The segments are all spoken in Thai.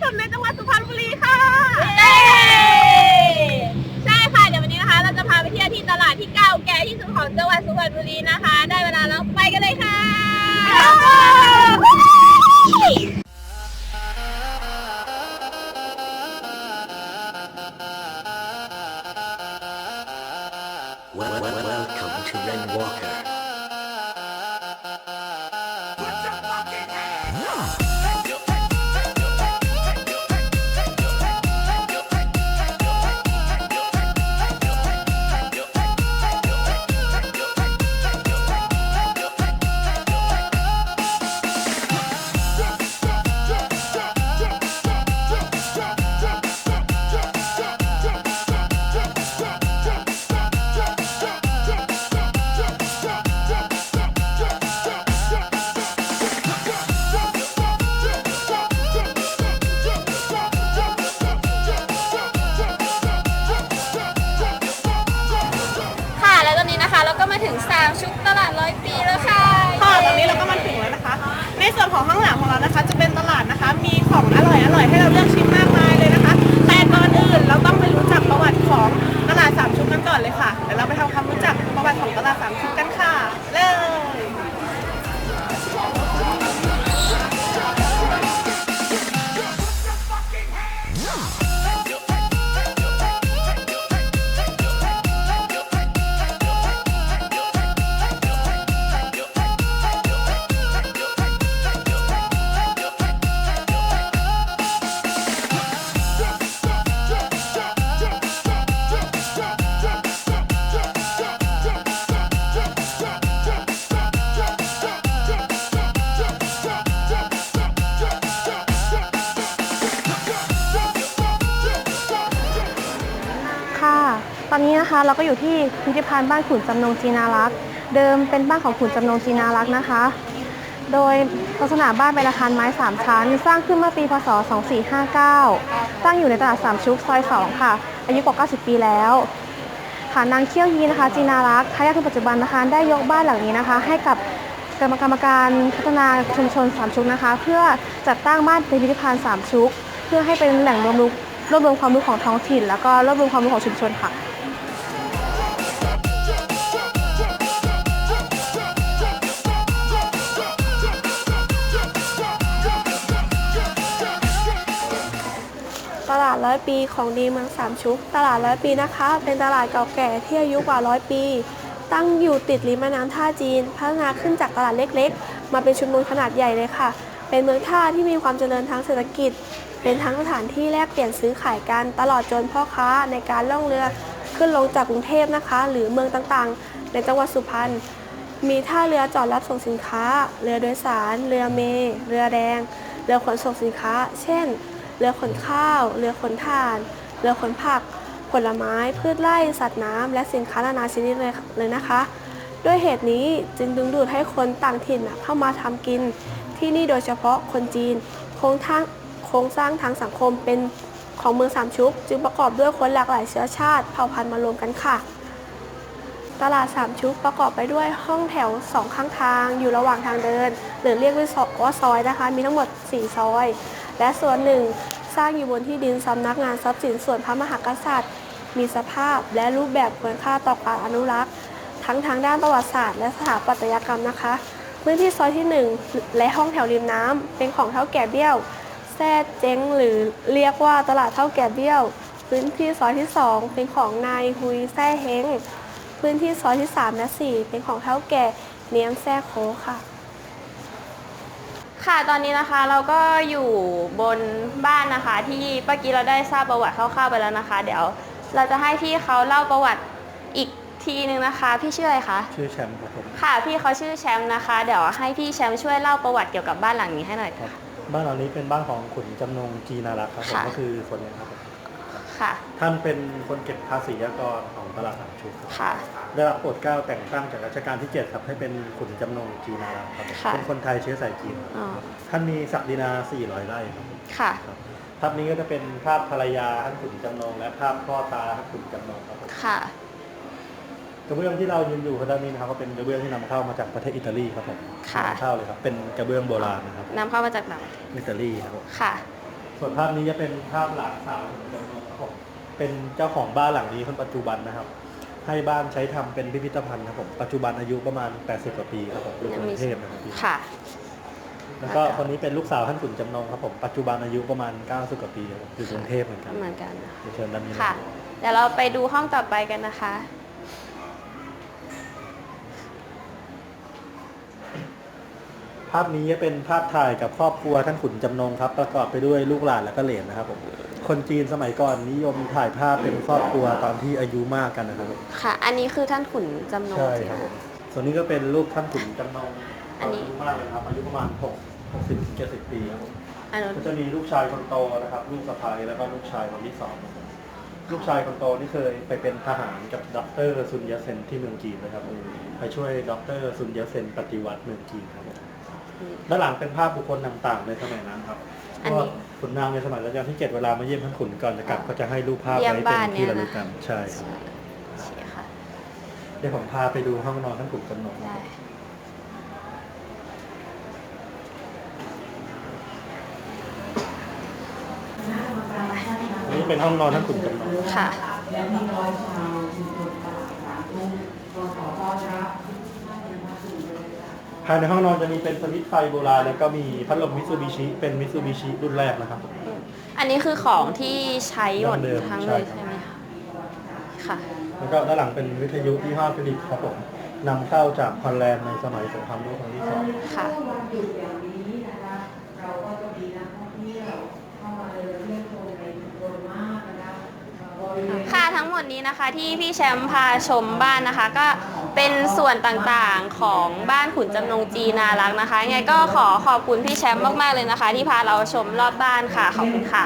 ที่เก่าแก่ที่สุดในจังหวัดสุพรรณบุรีค่ะ ใช่ค่ะ เดี๋ยววันนี้นะคะ เราจะพาไปเที่ยวที่ตลาดที่เก่าแก่ที่สุดของจังหวัดสุพรรณบุรีนะคะ ได้เวลาแล้วไปกันเลยค่ะ Well, well, welcome to Ren Walker. ค่ะ เราก็อยู่ที่พิพิธภัณฑ์บ้านขุนจำนงจีนารักษ์เดิมเป็นบ้านของขุนจำนงจีนารักษ์นะคะ โดยลักษณะบ้านเป็นอาคารไม้ 3 ชั้น สร้างขึ้นเมื่อปีพศ 2459 ตั้งอยู่ในตลาดสามชุกซอย 2 ค่ะ อายุกว่า 90 ปีแล้วค่ะนางเขี้ยวยีนะคะ จีนารักษ์ทายาทคนปัจจุบันนะคะ ได้ยกบ้านหลังนี้นะคะ ให้กับกรรมกรรมการพัฒนาชุมชนสามชุกนะคะ เพื่อจัดตั้งบ้านเป็นพิพิธภัณฑ์สามชุก เพื่อให้เป็นแหล่งรวมรู้รวบรวมความรู้ของท้องถิ่น แล้วก็รวบรวมความรู้ของชุมชนค่ะ อยปีของดีเมืองสามชุก ตลาดร้อยปีนะคะ เป็นตลาดเก่าแก่ที่อายุกว่าร้อยปี ตั้งอยู่ติดริมแม่น้ำท่าจีน พัฒนาขึ้นจากตลาดเล็กๆ มาเป็นชุมชนขนาดใหญ่เลยค่ะ เป็นเมืองท่าที่มีความเจริญทางเศรษฐกิจ เป็นทั้งสถานที่แลกเปลี่ยนซื้อขายกันตลอดจนพ่อค้าในการล่องเรือขึ้นลงจากกรุงเทพนะคะ หรือเมืองต่างๆ ในจังหวัดสุพรรณมีท่าเรือจอดรับส่งสินค้า เรือโดยสาร เรือเม เรือแดง เรือขนส่งสินค้า เช่น เรือขนข้าว เรือขนถ่าน เรือขนผัก ผลไม้ พืชไร่ สัตว์น้ำและสินค้านานาชนิดเลยเลยนะคะ ด้วยเหตุนี้จึงดึงดูดให้คนต่างถิ่นเข้ามาทำกิน ที่นี่โดยเฉพาะคนจีนโครงทางโครงสร้างทางสังคมเป็นของเมืองสามชุก จึงประกอบด้วยคนหลากหลายเชื้อชาติเผ่าพันธุ์มารวมกันค่ะ ตลาดสามชุกประกอบไปด้วยห้องแถวสองข้างทางอยู่ระหว่างทางเดิน หรือเรียกว่าซอยนะคะ มีทั้งหมด 4 ซอย และส่วนหนึ่งสร้างอยู่บนที่ดินสำนักงานทรัพย์สินส่วนพระมหากษัตริย์ มีสภาพและรูปแบบควรค่าต่อการอนุรักษ์ ทั้งทางด้านประวัติศาสตร์และสถาปัตยกรรมนะคะ พื้นที่ซอยที่ 1 และห้องแถวริมน้ำเป็นของเท่าแก่เบี้ยวแซ่เจ๊งหรือเรียกว่าตลาดเท่าแก่เบี้ยว พื้นที่ซอยที่ 2 เป็นของนายฮุยแซ่เฮงพื้นที่ซอยที่ 3 และ 4 เป็นของเท่าแก่เนียมแซ่โคค่ะ ค่ะตอนนี้นะคะเราก็อยู่บนบ้านนะคะ ที่เมื่อกี้เราได้ทราบประวัติคร่าวๆไปแล้วนะคะ เดี๋ยวเราจะให้พี่เขาเล่าประวัติอีกทีนึงนะคะ พี่ชื่ออะไรคะชื่อแชมป์ครับผมค่ะ พี่เขาชื่อแชมป์นะคะ เดี๋ยวให้พี่แชมป์ช่วยเล่าประวัติเกี่ยวกับบ้านหลังนี้ให้หน่อยครัค่ะบบ้านหลังนี้เป็นบ้านของขุนจำนงจีนารักษ์ครับผมค่ะ ก็คือคนเนี้ครับผม ค่ะ ท่านเป็นคนเก็บภาษีอากรของตลาดสามชุกครับค่ะ ได้รับโปรดเกล้าแต่งตั้งจากรัชกาลที่7ครับให้เป็นขุนจำนงจีนารักษ์ครับผมค่ะ เป็นคนไทยเชื้อสายจีนอ๋อท่านมีศักดินา 400 ไร่ครับผมค่ะครับภาพนี้ก็จะเป็นภาพภรรยาท่านขุนจำนงและภาพพ่อตาท่านขุนจำนงครับผมค่ะ กระเบื้องที่เรายืนอยู่ด้านนี้นะครับก็เป็นกระเบื้องที่นำเข้ามาจากประเทศอิตาลีครับผมค่ะ นำเข้าเลยครับเป็นกระเบื้องโบราณนะครับนำเข้ามาจากไหนอิตาลีครับผม ค่ะ ส่วนภาพนี้จะเป็นภาพหลานสาวของจำนงครับผมเป็นเจ้าของบ้านหลังนี้คนปัจจุบันนะครับ ให้บ้านใช้ทำเป็นพิพิธภัณฑ์ครับผมปัจจุบันอายุประมาณ 80กว่าปีครับผมอยู่กรุงเทพนะครับพี่ค่ะ แล้วก็คนนี้เป็นลูกสาวท่านขุนจำนงครับผมปัจจุบันอายุประมาณ 90กว่าปีครับผมอยู่กรุงเทพเหมือนกันเหมือนกันนะคะเดี๋ยวเชิญด้านนี้นะค่ะรับเดี๋ยวเราไปดูห้องต่อไปกันนะคะ ภาพนี้เป็นภาพถ่ายกับครอบครัวท่านขุนจำนงครับ ประกอบไปด้วยลูกหลานและก็เหลนนะครับผมคนจีนสมัยก่อนนิยมถ่ายภาพเป็นครอบครัวตอนที่อายุมากกันนะครับผมค่ะ อันนี้คือท่านขุนจำนงใช่จริงครับผนะมส่วนนี้ก็เป็นรูปท่านขุนจำนงอันนี้อายุมากเลยครับอายุประมาณ6 60ถึง70ปีครับผมอันนู้นก็จะมีลูกชายคนโตนะครับ ลูกสะใภ้แล้วก็ลูกชายคนที่สองครับผมลูกชายคนโตนี่เคยไปเป็นทหารกับดรซุนยัตเซนที่เมืองจีนนะครับผมไปช่วยดรซุนยัตเซนปฏิวัติเมืองจีนครับผม ด้านหลังเป็นภาพบุคคลต่างๆในสมัยนั้นครับอันนี้ ก็ขุนนางในสมัยรัชกาลที่7เวลามาเยี่ยมท่านขุนก่อนจะกลับก็จะให้รูปภาพเยี่ยมไว้เป็บ้านนเนี่ที่ยระลึนะกกันใช่ครับโอเคค่ะ เดี๋ยวผมพาไปดูห้องนอนท่านขุนจำนงได้อันนี้เป็นห้องนอนท่านขุนจำนงค่ะ ภายในห้องนอนจะมีเป็นสวิตช์ไฟโบราณแล้วก็มีพัดลมมิตซูบิชิเป็นมิตซูบิชิรุ่นแรกนะครับ อันนี้คือของที่ใช้หมดดั้งเดิมทั้งใช่เลยครับใช่ไหมคะค่ะ แล้วก็ด้านหลังเป็นวิทยุที่ห้าฟิลิปครับผมนำเข้าจากฮอลแลนด์ในสมัยสงครามโลกครั้งที่สองค่ะค่ะทั้งหมดนี้นะคะ ที่พี่แชมป์พาชมบ้านนะคะ ก็ เป็นส่วนต่างๆของบ้านขุนจำนงจีนารักนะคะ ยังไงก็ขอขอบคุณพี่แชมป์มากๆเลยนะคะ ที่พาเราชมรอบบ้านค่ะ ขอบคุณค่ะ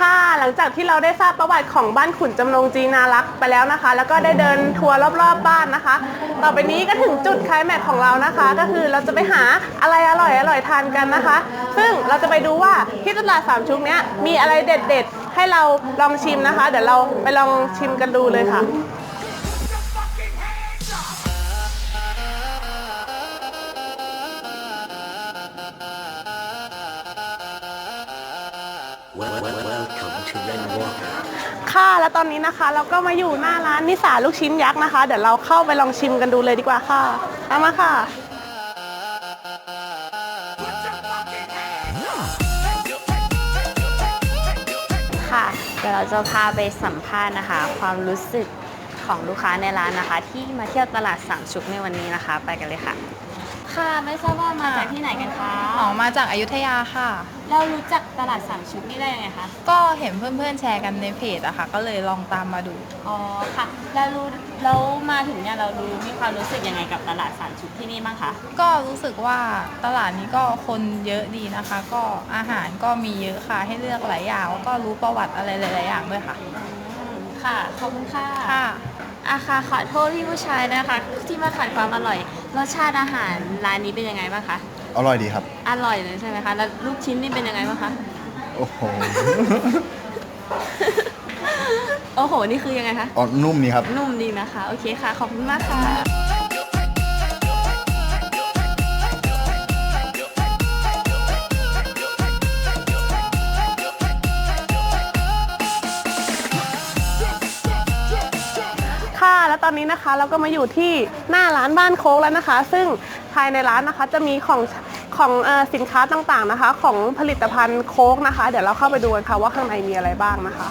ค่ะหลังจากที่เราได้ทราบประวัติของบ้านขุนจำนงจีนารักษ์ไปแล้วนะคะ แล้วก็ได้เดินทัวร์รอบๆบบ้านนะคะ ต่อไปนี้ก็ถึงจุดไคลแม็กซ์ของเรานะคะ ก็คือเราจะไปหาอะไรอร่อยอร่อยๆทานกันนะคะ ซึ่งเราจะไปดูว่าที่ตลาดสามชุกเนี้ยมีอะไรเด็ดๆ ให้เราลองชิมนะคะ เดี๋ยวเราไปลองชิมกันดูเลยค่ะ Well, well, welcome to Ren Walker. ค่ะแล้วตอนนี้นะคะ เราก็มาอยู่หน้าร้านนิสาลูกชิ้นยักษ์นะคะ เดี๋ยวเราเข้าไปลองชิมกันดูเลยดีกว่าค่ะตามาค่ะ ดี๋ยวเราจะพาไปสัมภาษณ์นะคะ ความรู้สึกของลูกค้าในร้านนะคะ ที่มาเที่ยวตลาดสามชุกในวันนี้นะคะ ไปกันเลยค่ะ ค่ะ ไม่ทราบว่ามาจากที่ไหนกันคะอ๋อมาจากอายุทยาค่ะ เรารู้จักตลาดสามชุกนี่ได้ยังไงคะ ก็เห็นเพื่อนๆแชร์กันในเพจอะค่ะ ก็เลยลองตามมาดู อ๋อค่ะ แล้วรู้แล้วมาถึงเนี่ยเรารู้มีความรู้สึกยังไงกับตลาดสามชุกที่นี่บ้างคะ ก็รู้สึกว่าตลาดนี้ก็คนเยอะดีนะคะ ก็อาหารก็มีเยอะค่ะ ให้เลือกหลายอย่างแล้วก็รู้ประวัติอะไรหลายๆอย่างด้วยค่ะ ค่ะ ขอบคุณค่ะ ค่ะอาค่ะขอโทษพี่ผู้ชายนะคะ ที่มาขัดความอร่อย รสชาติอาหารร้านนี้เป็นยังไงบ้างคะ อร่อยดีครับ อร่อยเลยใช่ไหมคะ แล้วลูกชิ้นนี่เป็นยังไงบ้างคะ โอ้โห โอ้โห นี่คือยังไงคะ อ๋อ นุ่มนี่ครับ นุ่มดีนะคะ โอเคค่ะ ขอบคุณมากค่ะ อนนี้นะคะ เราก็มาอยู่ที่หน้าร้านบ้านโค้กแล้วนะคะ ซึ่งภายในร้านนะคะจะมีของของอสินค้าต่างๆนะคะ ของผลิตภัณฑ์โค้กนะคะ เดี๋ยวเราเข้าไปดูกันค่ะว่าข้างในมีอะไรบ้างนะคะ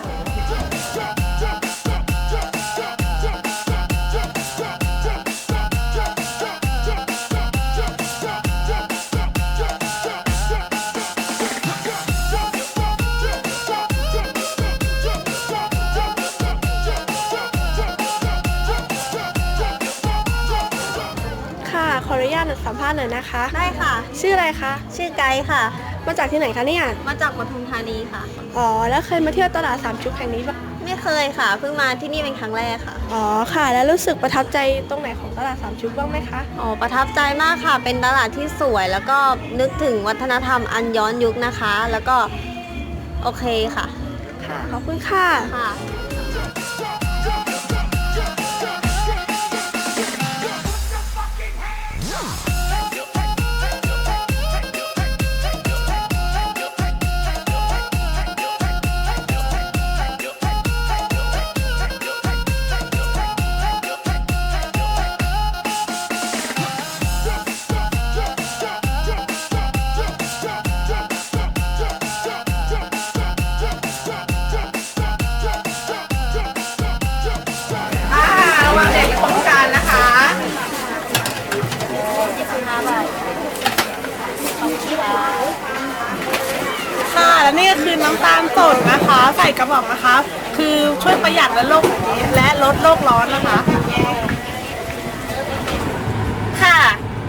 าษณ์หน่อยนะคะ ได้ค่ะ ชื่ออะไรคะ ชื่อไกด์ค่ะ มาจากที่ไหนคะเนี่ย มาจากปทุมธานีค่ะ อ๋อ แล้วเคยมาเที่ยวตลาดสามชุกแห่งนี้ปะไม่เคยค่ะ เพิ่งมาที่นี่เป็นครั้งแรกค่ะ อ๋อ ค่ะ แล้วรู้สึกประทับใจตรงไหนของตลาดสามชุกบ้างไหมคะ อ๋อ ประทับใจมากค่ะ เป็นตลาดที่สวย แล้วก็นึกถึงวัฒนธรรมอันย้อนยุคนะคะ แล้วก็โอเคค่ะ ค่ะ ขอบคุณค่ะ ค่ะ และนี่ก็คือน้ำตาลสดนะคะ ใส่กระบอกนะคะ คือช่วยประหยัดและโลกนี้และลดโลกร้อนนะคะ ค่ะ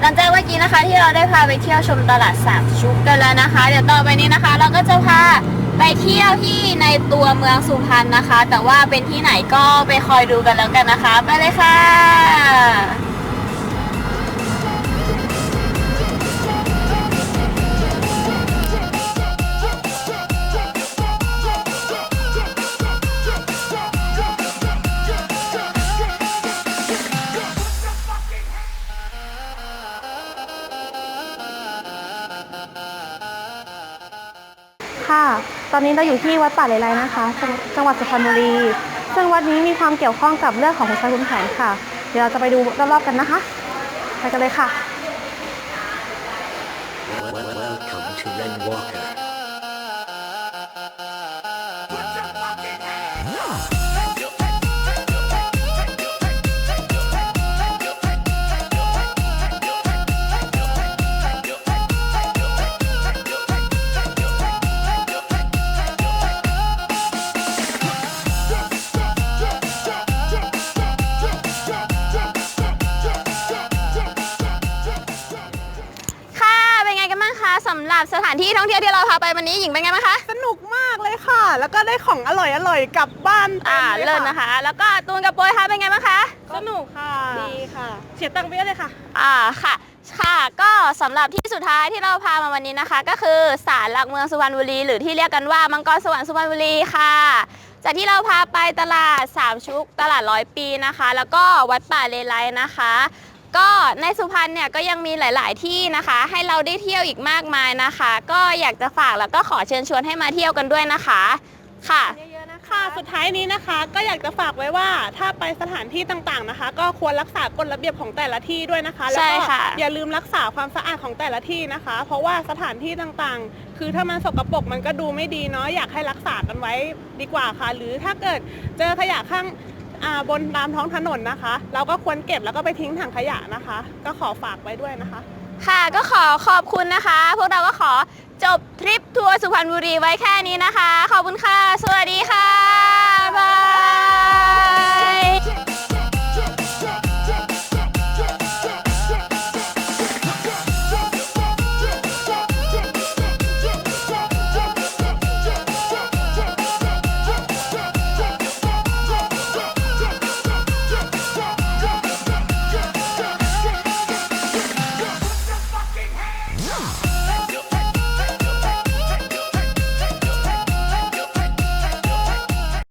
หลังจากเมื่อกี้นะคะที่เราได้พาไปเที่ยวชมตลาดสามชุกกันแล้วนะคะ เดี๋ยวต่อไปนี้นะคะ เราก็จะพาไปเที่ยวที่ในตัวเมืองสุพรรณนะคะ แต่ว่าเป็นที่ไหนก็ไปคอยดูกันแล้วกันนะคะ ไปเลยค่ะ อนนี้เราอยู่ที่วัดป่าเลไลนะคะจังจังหวัดสุพรรณบุรี ซึ่งวัดนี้มีความเกี่ยวข้องกับเรื่องของหัวใจคุณแผนค่ะ เดี๋ยวเราจะไปดูรอบๆกันนะคะ ไปกันเลยค่ะ Welcome to Ren Walker. คะสำหรับสถานที่ท่องเที่ยวที่เราพาไปวันนี้หญิงเป็นไงบ้างคะ สนุกมากเลยค่ะ แล้วก็ได้ของอร่อยอร่อยๆกลับบ้านอ่าต็มเลิศนะคะ แล้วก็ตูนกับโปยคะเป็นไงบ้างคะ สนุกค่ะ ดีค่ะ เสียตังค์ไปเยอะเลยค่ะ อ่าค่ะ ค่ะ ก็สำหรับที่สุดท้ายที่เราพามาวันนี้นะคะ ก็คือศาลหลักเมืองสุพรรณบุรี หรือที่เรียกกันว่ามังกรสวรรค์สุพรรณบุรีค่ะ จากที่เราพาไปตลาดสามชุก ตลาดร้อยปีนะคะ แล้วก็วัดป่าเลไลนะคะ ก็ในสุพรรณเนี่ยก็ยังมีหลาย ๆ ที่นะคะ ให้เราได้เที่ยวอีกมากมายนะคะ ก็อยากจะฝากแล้วก็ขอเชิญชวนให้มาเที่ยวกันด้วยนะคะ ค่ะค่ะ สุดท้ายนี้นะคะ ก็อยากจะฝากไว้ว่าถ้าไปสถานที่ต่างๆนะคะ ก็ควรรักษากฎระเบียบของแต่ละที่ด้วยนะคะ แล้วใช่ก็ค่ะ อย่าลืมรักษาความสะอาดของแต่ละที่นะคะ เพราะว่าสถานที่ต่างๆ คือถ้ามันสกปรกมันก็ดูไม่ดีเนาะอยากให้รักษากันไว้ดีกว่าค่ะ หรือถ้าเกิดเจอขยะข้าง บนตามท้องถนนนะคะ เราก็ควรเก็บแล้วก็ไปทิ้งถังขยะนะคะ ก็ขอฝากไว้ด้วยนะคะ ค่ะก็ขอขอบคุณนะคะ พวกเราก็ขอจบทริปทัวร์สุพรรณบุรีไว้แค่นี้นะคะ ขอบคุณค่ะ สวัสดีค่ะ บ๊ายบาย